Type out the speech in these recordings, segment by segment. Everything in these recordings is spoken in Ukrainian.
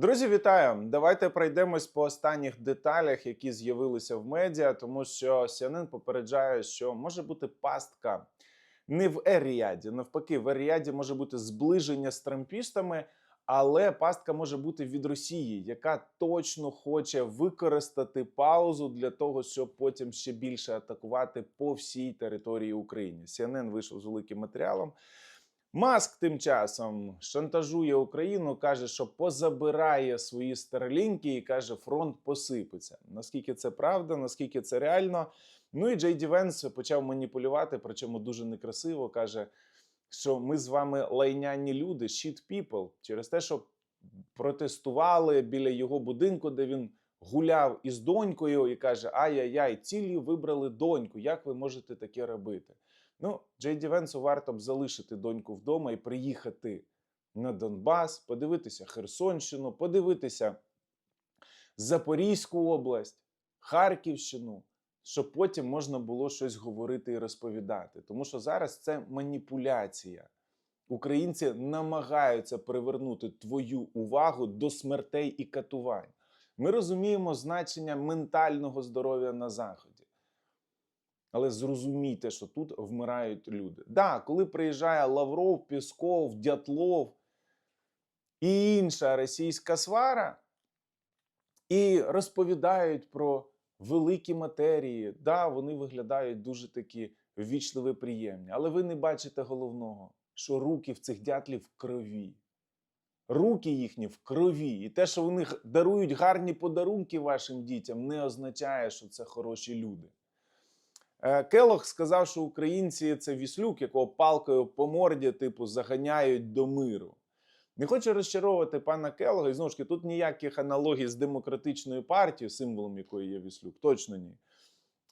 Друзі, вітаю! Давайте пройдемось по останніх деталях, які з'явилися в медіа, тому що CNN попереджає, що може бути пастка не в Еріаді. Навпаки, в Еріаді може бути зближення з трампістами, але пастка може бути від Росії, яка точно хоче використати паузу для того, щоб потім ще більше атакувати по всій території України. CNN вийшов з великим матеріалом. Маск тим часом шантажує Україну, каже, що позабирає свої старлінки і каже, фронт посипеться. Наскільки це правда, наскільки це реально? Ну і Джей Ді Венс почав маніпулювати, причому дуже некрасиво. каже, що ми з вами лайняні люди, shit people, через те, що протестували біля його будинку, де він гуляв із донькою, і каже: Ай-яй-яй, цілі вибрали доньку. Як ви можете таке робити? Ну, Джей Ді Венсу варто б залишити доньку вдома і приїхати на Донбас, подивитися Херсонщину, подивитися Запорізьку область, Харківщину, щоб потім можна було щось говорити і розповідати. Тому що зараз це маніпуляція. Українці намагаються привернути твою увагу до смертей і катувань. Ми розуміємо значення ментального здоров'я на заході. Але зрозумійте, що тут вмирають люди. Да, коли приїжджає Лавров, Пісков, Дятлов і інша російська свара, і розповідають про великі матерії, да, вони виглядають дуже такі ввічливі, приємні. Але ви не бачите головного, що руки в цих дятлів в крові. Руки їхні в крові. І те, що вони дарують гарні подарунки вашим дітям, не означає, що це хороші люди. Е, Келох сказав, що українці це віслюк, якого палкою по морді, типу, заганяють до миру. Не хочу розчаровувати пана Келога, і знову ж таки, тут ніяких аналогій з демократичною партією, символом якої є віслюк, точно ні.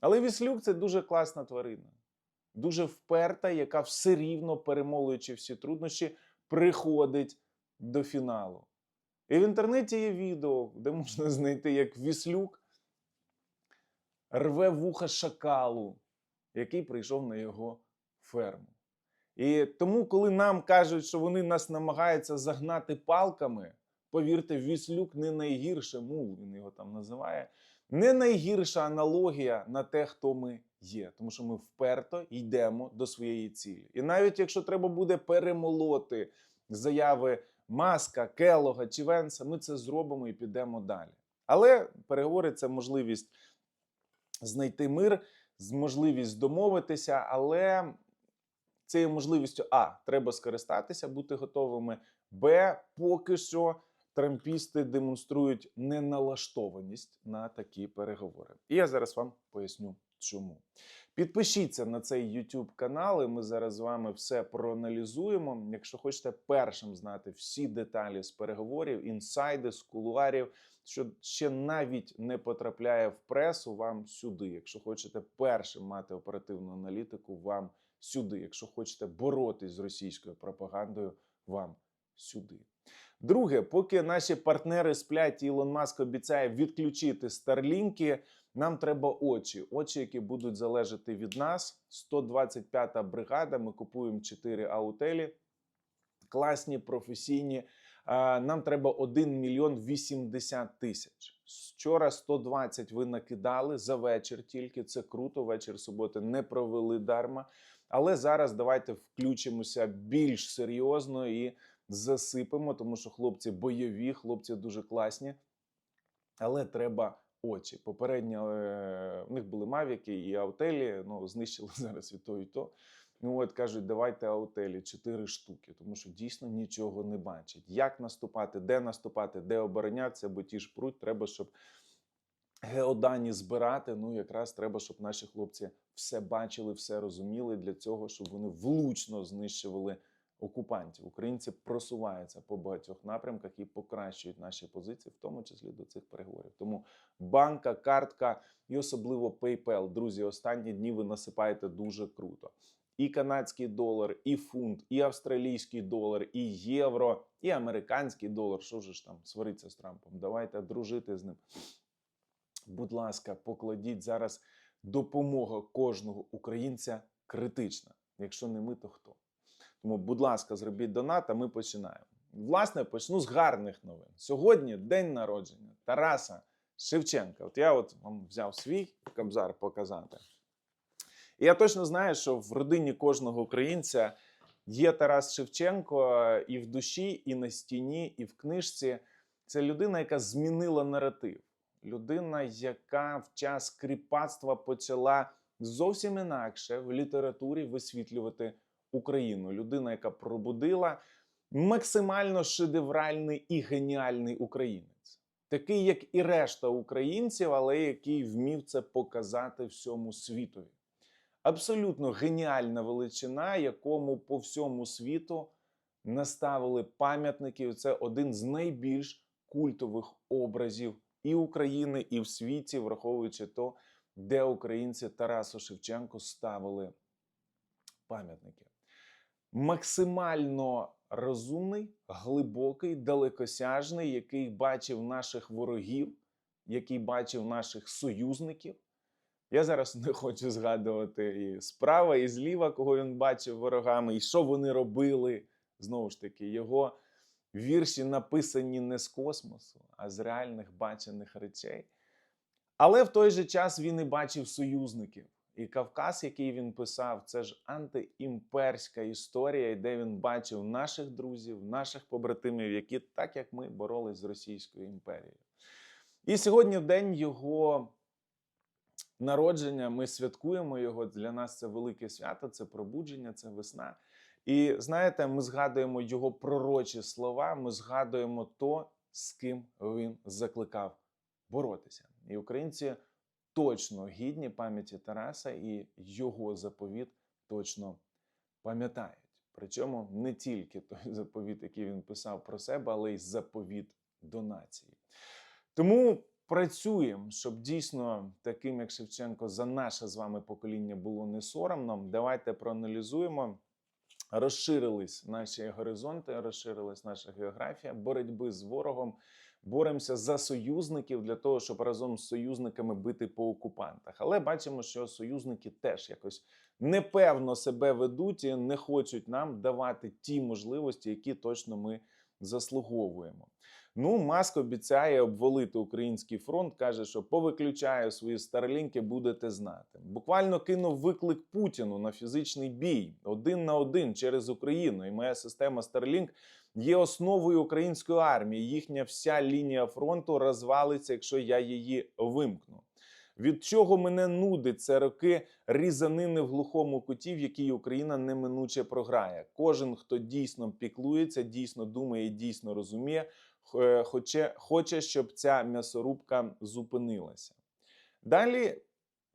Але віслюк це дуже класна тварина, дуже вперта, яка все рівно, перемолюючи всі труднощі, приходить до фіналу. І в інтернеті є відео, де можна знайти, як віслюк рве вуха шакалу, який прийшов на його ферму. І тому, коли нам кажуть, що вони нас намагаються загнати палками, повірте, віслюк не найгірше, мул він його там називає, не найгірша аналогія на те, хто ми є. Тому що ми вперто йдемо до своєї цілі. І навіть якщо треба буде перемолоти заяви Маска, Келога чи Венса, ми це зробимо і підемо далі. Але переговори це можливість знайти мир, можливість домовитися, але цією можливістю А треба скористатися, бути готовими. Б, поки що трампісти демонструють неналаштованість на такі переговори. І я зараз вам поясню, чому. Підпишіться на цей YouTube канал, і ми зараз з вами все проаналізуємо. Якщо хочете першим знати всі деталі з переговорів, інсайди з кулуарів, що ще навіть не потрапляє в пресу, вам сюди. Якщо хочете першим мати оперативну аналітику, вам сюди. Якщо хочете боротись з російською пропагандою, вам сюди. Друге, поки наші партнери сплять, Ілон Маск обіцяє відключити старлінки, нам треба очі. Очі, які будуть залежати від нас. 125-та бригада. Ми купуємо 4 аутелі. Класні, професійні. Нам треба 1 мільйон 80 тисяч. Вчора 120 ви накидали за вечір тільки. Це круто. Вечір суботи не провели дарма. Але зараз давайте включимося більш серйозно і засипемо, тому що хлопці бойові, хлопці дуже класні. Але треба очі. Попередньо е, в них були мавіки і аутелі. Ну, знищили зараз і то, і то. Ну от кажуть, давайте аутелі 4 штуки, тому що дійсно нічого не бачать. Як наступати, де наступати, де оборонятися, бо ті ж пруть, треба, щоб геодані збирати. Ну, якраз треба, щоб наші хлопці все бачили, все розуміли для цього, щоб вони влучно знищували окупантів. Українці просуваються по багатьох напрямках і покращують наші позиції, в тому числі до цих переговорів. Тому банка, картка і особливо PayPal. Друзі, останні дні ви насипаєте дуже круто. І канадський долар, і фунт, і австралійський долар, і євро, і американський долар. Що ж там свариться з Трампом? Давайте дружити з ним. Будь ласка, покладіть зараз допомога кожного українця критична. Якщо не ми, то хто? Тому, будь ласка, зробіть донат, а ми починаємо. власне, почну з гарних новин. Сьогодні день народження Тараса Шевченка. От я от вам взяв свій кобзар показати. І я точно знаю, що в родині кожного українця є Тарас Шевченко і в душі, і на стіні, і в книжці. Це людина, яка змінила наратив. Людина, яка в час кріпацтва почала зовсім інакше в літературі висвітлювати Україну. Людина, яка пробудила максимально шедевральний і геніальний українець, такий, як і решта українців, але який вмів це показати всьому світові. Абсолютно геніальна величина, якому по всьому світу наставили пам'ятники. Це один з найбільш культових образів і України, і в світі, враховуючи то, де українці Тарасу Шевченку ставили пам'ятники. Максимально розумний, глибокий, далекосяжний, який бачив наших ворогів, який бачив наших союзників. Я зараз не хочу згадувати і справа, і зліва, кого він бачив ворогами, і що вони робили. Знову ж таки, його вірші написані не з космосу, а з реальних бачених речей. Але в той же час він і бачив союзників. І Кавказ, який він писав, це ж антиімперська історія, де він бачив наших друзів, наших побратимів, які, так як ми, боролись з Російською імперією. І сьогодні, в день його народження, ми святкуємо його. Для нас це велике свято, це пробудження, це весна. І знаєте, ми згадуємо його пророчі слова, ми згадуємо то, з ким він закликав боротися. І українці точно гідні пам'яті Тараса і його заповіт точно пам'ятають. Причому не тільки той заповіт, який він писав про себе, але й заповіт до нації. Тому працюємо, щоб дійсно таким, як Шевченко, за наше з вами покоління було не соромно. Давайте проаналізуємо. Розширились наші горизонти, розширилась наша географія боротьби з ворогом. Боремося за союзників для того, щоб разом з союзниками бити по окупантах. Але бачимо, що союзники теж якось непевно себе ведуть і не хочуть нам давати ті можливості, які точно ми заслуговуємо. Ну, Маск обіцяє обвалити український фронт, каже, що повиключаю свої старлінки, будете знати. Буквально кинув виклик Путіну на фізичний бій один на один через Україну. І моя система Starlink є основою української армії. Їхня вся лінія фронту розвалиться, якщо я її вимкну. Від чого мене нудить це роки різанини в глухому куті, в якій Україна неминуче програє. Кожен, хто дійсно піклується, дійсно думає, дійсно розуміє, хоче, хоче, щоб ця м'ясорубка зупинилася. Далі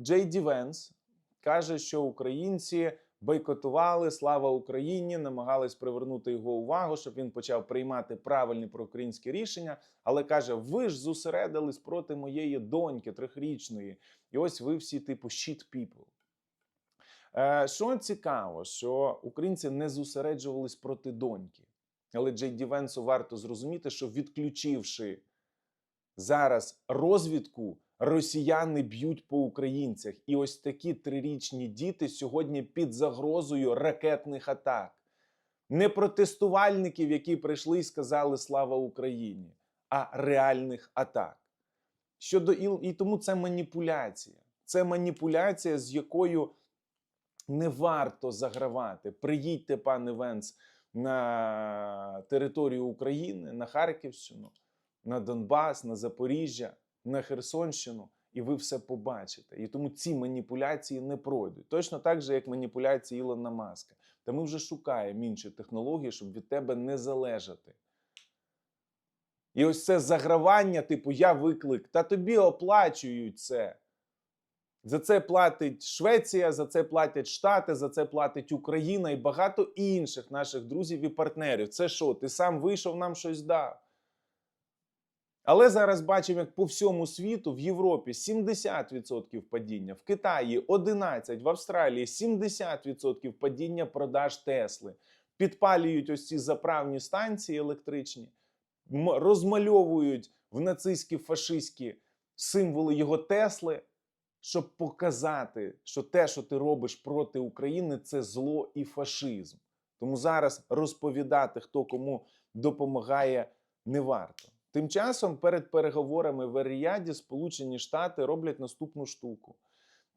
Джей Ді Венс каже, що українці бойкотували слава Україні, намагались привернути його увагу, щоб він почав приймати правильні проукраїнські рішення. Але каже: ви ж зосередились проти моєї доньки трьохрічної, і ось ви всі, типу, shit people. Е, Що цікаво, що українці не зосереджувались проти доньки. Але Джей Ді Венсу варто зрозуміти, що відключивши зараз розвідку, росіяни б'ють по українцях. І ось такі трирічні діти сьогодні під загрозою ракетних атак. Не протестувальників, які прийшли і сказали Слава Україні, а реальних атак. Щодо і тому це маніпуляція. Це маніпуляція, з якою не варто загравати. Приїдьте, пане Венс, на територію України, на Харківщину, на Донбас, на Запоріжжя, на Херсонщину, і ви все побачите. І тому ці маніпуляції не пройдуть. Точно так же, як маніпуляції Ілона Маска. Та ми вже шукаємо інші технології, щоб від тебе не залежати. І ось це загравання, типу, я виклик, та тобі оплачують це. За це платить Швеція, за це платять Штати, за це платить Україна і багато інших наших друзів і партнерів. Це що? Ти сам вийшов, нам щось дав. Але зараз бачимо, як по всьому світу в Європі 70% падіння, в Китаї 11%, в Австралії 70% падіння продаж Тесли. Підпалюють ось ці заправні станції електричні, розмальовують в нацистські фашистські символи його Тесли щоб показати, що те, що ти робиш проти України, це зло і фашизм. Тому зараз розповідати, хто кому допомагає не варто. Тим часом перед переговорами в Ріяді Сполучені Штати роблять наступну штуку.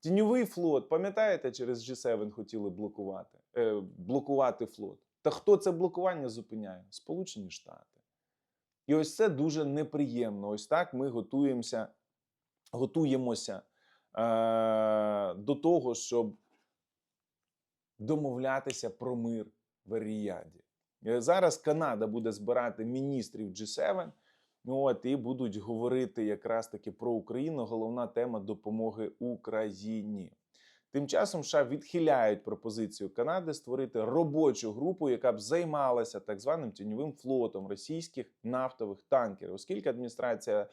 Тіньовий флот, пам'ятаєте, через G7 хотіли блокувати, е, блокувати флот. Та хто це блокування зупиняє? Сполучені Штати. І ось це дуже неприємно. Ось так ми готуємося, готуємося до того, щоб домовлятися про мир в Ріяді. Е, Зараз Канада буде збирати міністрів G7, ну от і будуть говорити якраз таки про Україну. Головна тема допомоги Україні. Тим часом США відхиляють пропозицію Канади створити робочу групу, яка б займалася так званим тіньовим флотом російських нафтових танкерів, оскільки адміністрація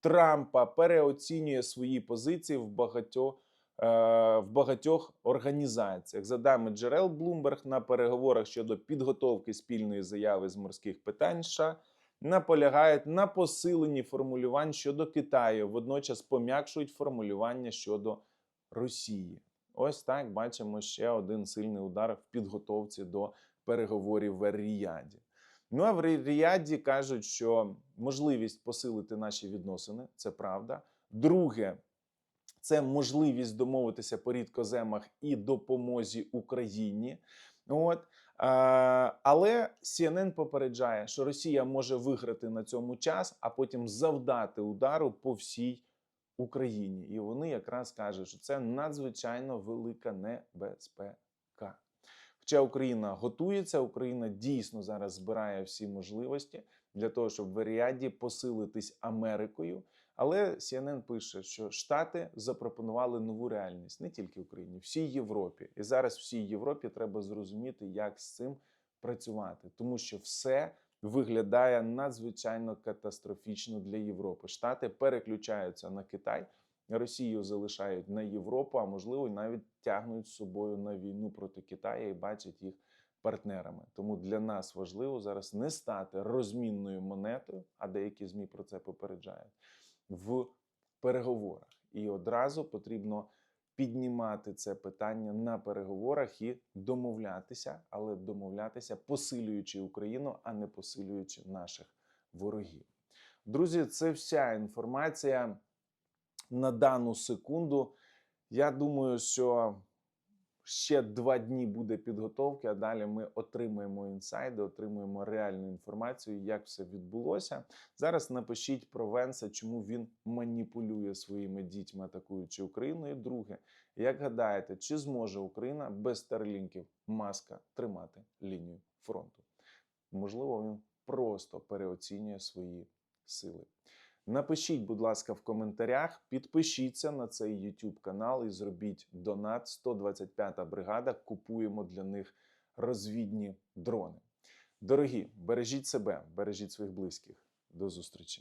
Трампа переоцінює свої позиції в багатьох. е, В багатьох організаціях за даними джерел Bloomberg на переговорах щодо підготовки спільної заяви з морських питань США наполягають на посиленні формулювань щодо Китаю, водночас пом'якшують формулювання щодо Росії. Ось так бачимо ще один сильний удар в підготовці до переговорів в Ріяді. Ну а в Ріяді кажуть, що можливість посилити наші відносини це правда. Друге, це можливість домовитися по рідкоземах і допомозі Україні. От. Але CNN попереджає, що Росія може виграти на цьому час, а потім завдати удару по всій Україні. І вони якраз кажуть, що це надзвичайно велика небезпека. Хоча Україна готується, Україна дійсно зараз збирає всі можливості для того, щоб в Ріаді посилитись Америкою. Але CNN пише, що Штати запропонували нову реальність не тільки Україні, всій Європі. І зараз всій Європі треба зрозуміти, як з цим працювати, тому що все виглядає надзвичайно катастрофічно для Європи. Штати переключаються на Китай, Росію залишають на Європу, а можливо, навіть тягнуть з собою на війну проти Китаю і бачать їх партнерами. Тому для нас важливо зараз не стати розмінною монетою, а деякі змі про це попереджають в переговорах. І одразу потрібно піднімати це питання на переговорах і домовлятися, але домовлятися, посилюючи Україну, а не посилюючи наших ворогів. Друзі, це вся інформація на дану секунду. Я думаю, що ще два дні буде підготовки, а далі ми отримаємо інсайди, отримуємо реальну інформацію, як все відбулося. Зараз напишіть про Венса, чому він маніпулює своїми дітьми, атакуючи Україну. І друге, як гадаєте, чи зможе Україна без старлінків маска тримати лінію фронту? Можливо, він просто переоцінює свої сили. Напишіть, будь ласка, в коментарях, підпишіться на цей YouTube канал і зробіть донат 125-та бригада. Купуємо для них розвідні дрони. Дорогі, бережіть себе, бережіть своїх близьких. До зустрічі!